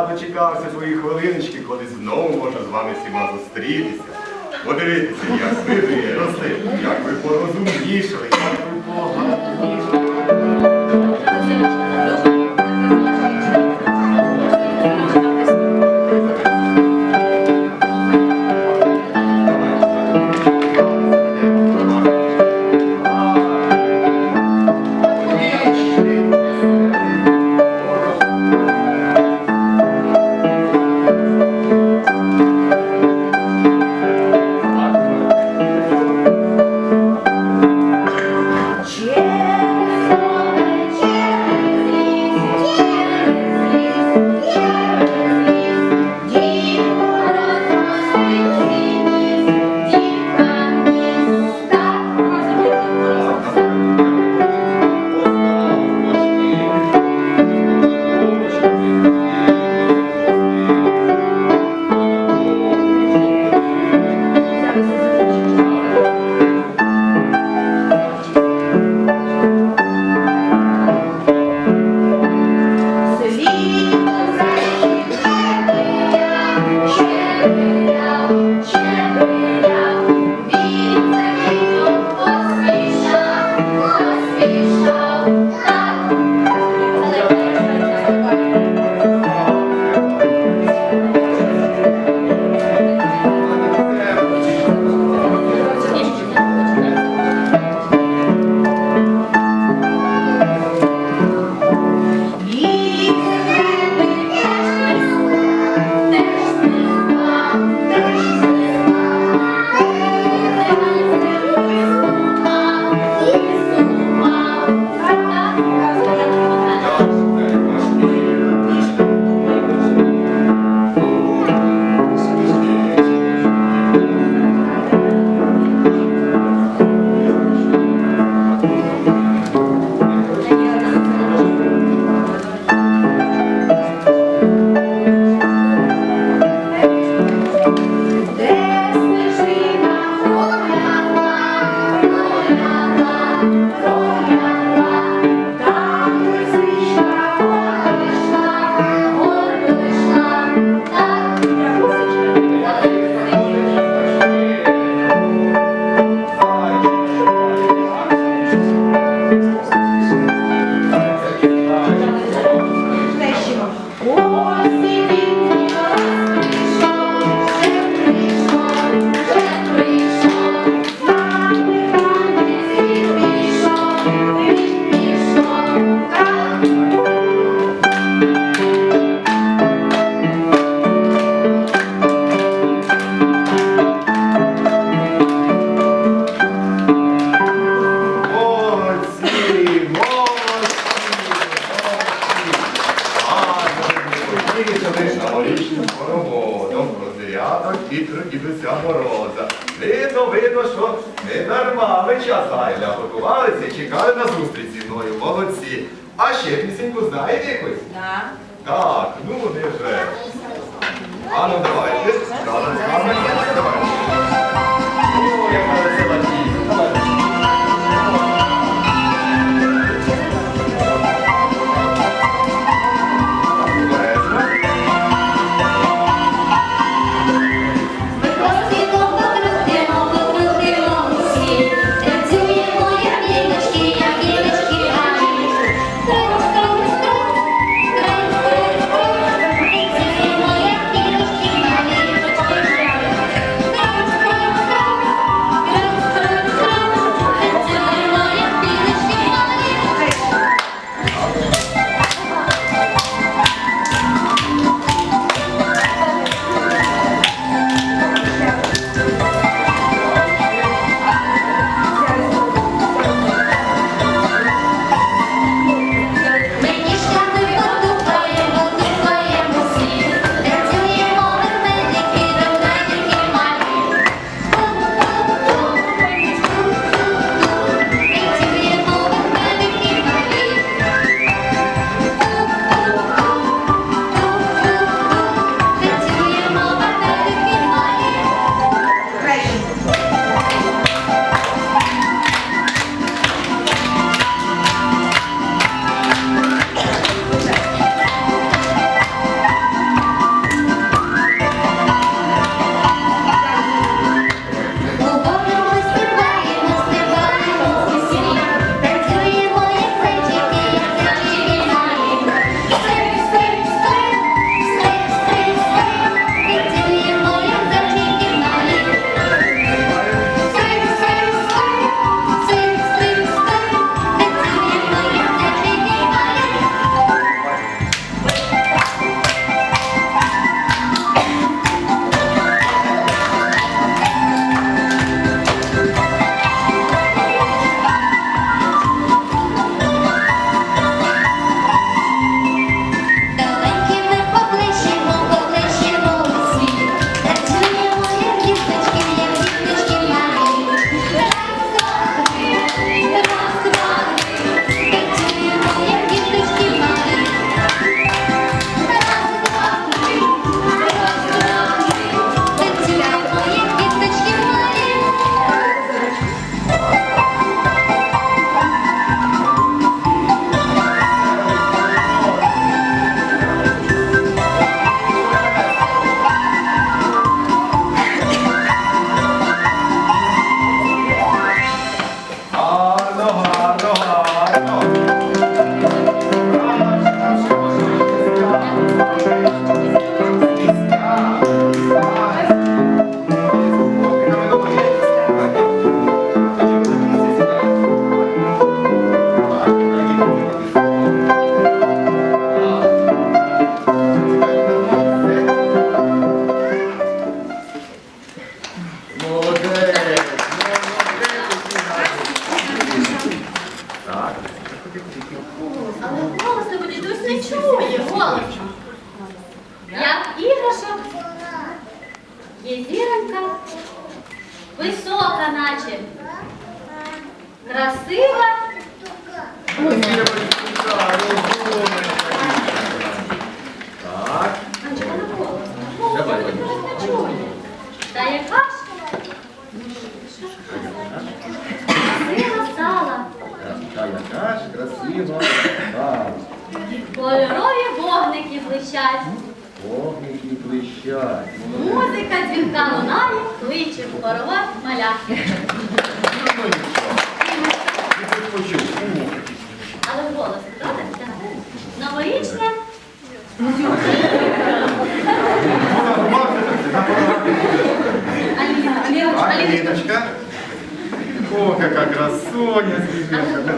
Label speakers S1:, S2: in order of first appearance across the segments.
S1: я дочекався твої хвилиночки, коли знову можна з вами всіма зустрітися. Подивіться, як ви виросли, як ви порозумнішали, як ви погано. зробив?
S2: Так.
S1: Так, ну не вже. Ану, давай. Давай. Але голос
S3: голосу дідусь не чує голосу. Як іграшок є зіронька, висока, наче, красива.
S1: Так.
S3: Наче вона голос. Голос не чує. Та яка?
S1: Та яка ж
S3: кольорові вогники блищать.
S1: Вогники блищать.
S3: Музика дзвінка лунає, кличе в хоровод малят.
S1: Ну тут почув.
S3: Але в голос, правда? Так. Новорічне Аліна, Аліна,
S1: Так, О, яка красоня, свіженька.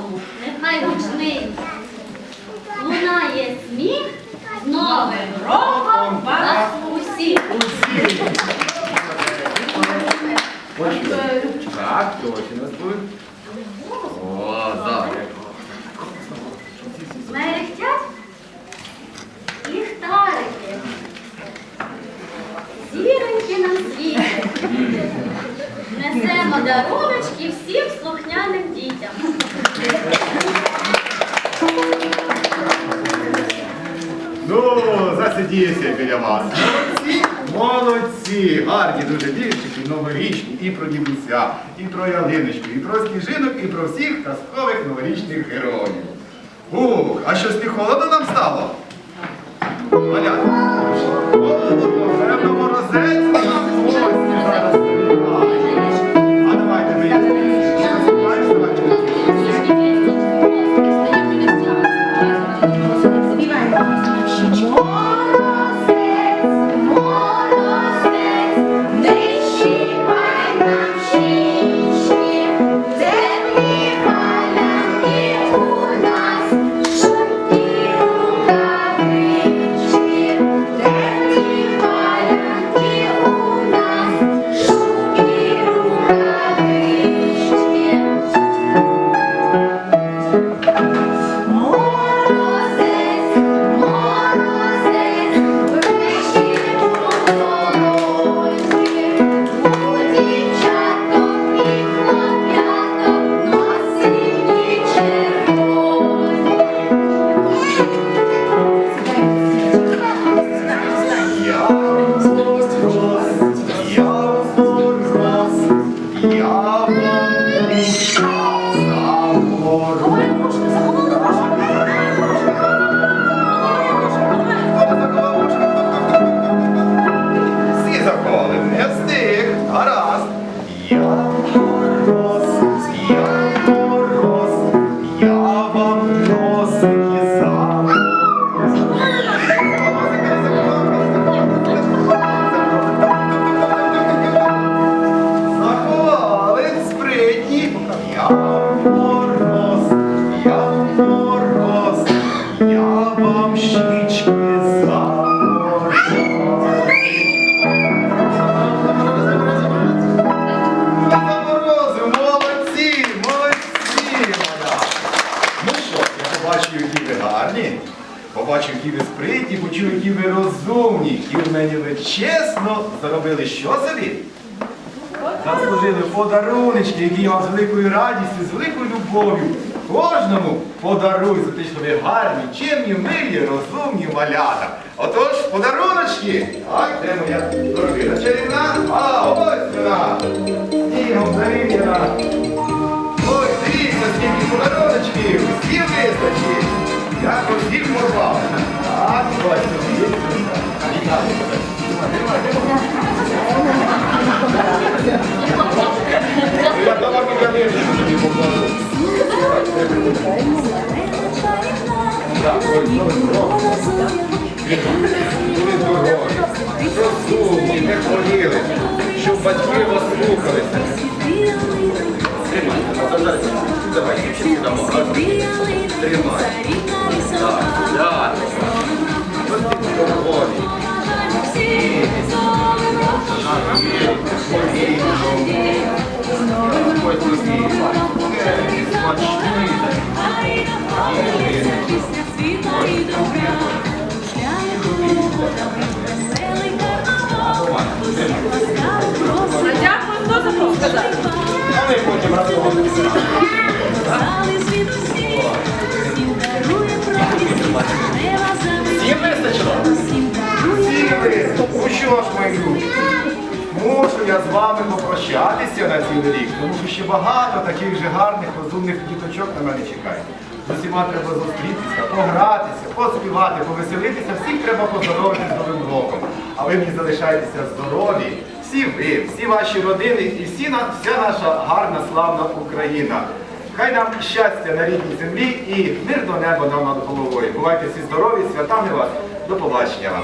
S3: Чудовому, нехай гучний. Лунає сміх з новим роком вас усіх.
S1: Усі. Так, точно. О, зараз.
S3: Мерехтять ліхтарики, зіроньки на світі. Несемо даруночки всім слухняним дітям.
S1: Засидівся біля вас. Молодці, молодці, гарні дуже віршики, новорічні, і про дідуся, і про ялиночку, і про сніжинок, і про всіх казкових новорічних героїв. Ух, а щось не холодно нам стало? Малята, які ви розумні, які в мене ви чесно заробили що собі? Заслужили подарунечки, які я вам з великою радістю, з великою любов'ю. Кожному подаруй за те, що ви гарні, чимні, милі, розумні малята. Отож, подаруночки, а де моя дружина чарівна, а ось вона, снігом зарівняна. Ось дивіться, скільки подаруночків, всі вистачі. Я всіх порвав. Ya estamos aquí también. Я з вами попрощатися на цілий рік, тому що ще багато таких же гарних, розумних діточок на мене чекає. З усіма треба зустрітися, погратися, поспівати, повеселитися, всіх треба поздоровити з Новим роком. А ви мені залишаєтеся здорові, всі ви, всі ваші родини і всі вся наша гарна, славна Україна. Хай нам щастя на рідній землі і мирного неба нам над головою. Бувайте всі здорові, святами вас. До побачення вам.